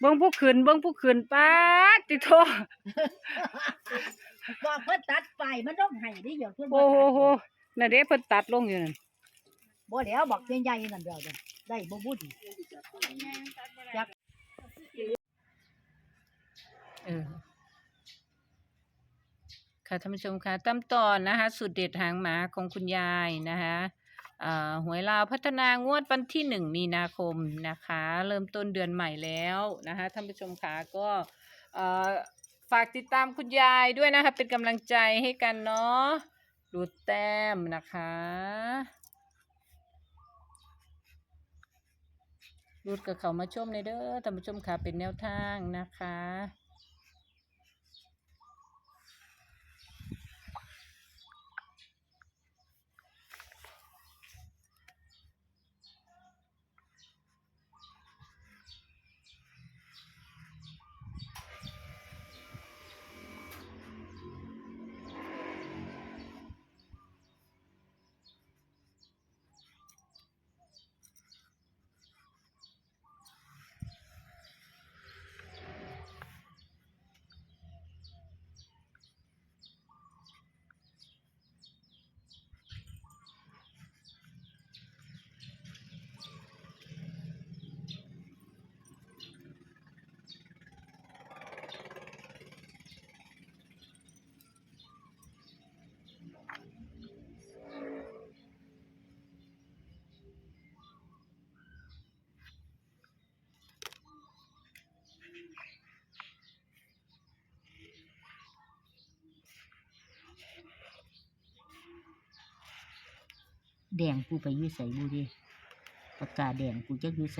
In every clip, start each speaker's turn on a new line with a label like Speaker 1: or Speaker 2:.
Speaker 1: เบิ่งผู้ขืนเบิ่งผู้ขืนป้าดติโท
Speaker 2: บอกเพิ่นตัดไปมันต้องให้ดิเดี๋ยวเพิ่น
Speaker 1: โอ้โหโหนั่นเด้เพิ่นตัดลงอยู่นั่น
Speaker 2: บ่แล้วบอกใหญ่ๆนั่นเดียวเด้อได้บ่บุญ
Speaker 1: เออค่ะท่านผู้ชมค่ะตามตอนนะคะ สุดเด็ดหางหมาของคุณยายนะคะอ่า หวยลาวพัฒนางวดวันที่หนึ่งมีนาคมนะคะ เริ่มต้นเดือนใหม่แล้วนะคะท่านผู้ชมค่ะก็ฝากติดตามคุณยายด้วยนะคะ เป็นกำลังใจให้กันเนาะรูดแต้มนะคะรูดกับเขามาชมในเด้อท่านผู้ชมค่ะเป็นแนวทางนะคะ
Speaker 2: แดงกูไปยู่ไสบ่ดิปากกาแดงกูจักอยู่ไส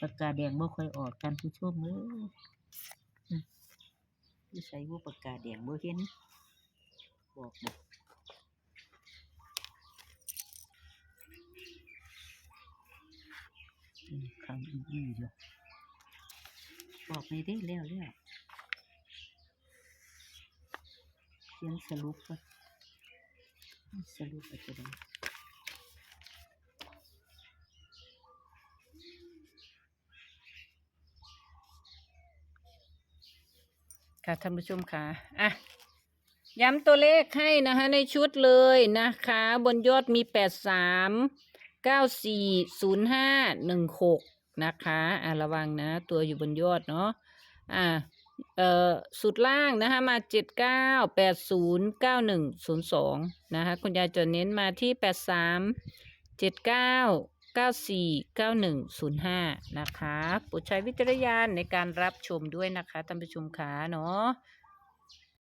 Speaker 2: ปากกาแดงบ่ค่อยออกกันผู้ชมเอ้ยอืมอยู่บ่ปากกาแดงบ่เห็นบอกบอืมคำอีอีอยู่บอกไม่ได้แล้วแล้วเขียนสรุปก่อน สรุปไปจะได้
Speaker 1: ค่ะท่านผู้ชมค่ะอะย้ำตัวเลขให้นะคะในชุดเลยนะคะ บนยอดมีแปดสามเก้าสี่ศูนย์ห้าหนึ่งหกนะคะ อะระวังนะ ตัวอยู่บนยอดเนาะอะ เอ่อสุดล่างนะคะมาเจ็ดเก้าแปดศูนย์เก้าหนึ่งศูนย์สองนะคะคุณยายจะเน้นมาที่แปดสามเจ็ดเก้าเก้าสี่เก้าหนึ่งศูนย์ห้านะคะโปรดใช้วิจารณญาณในการรับชมด้วยนะคะท่านผู้ชมขาเนาะ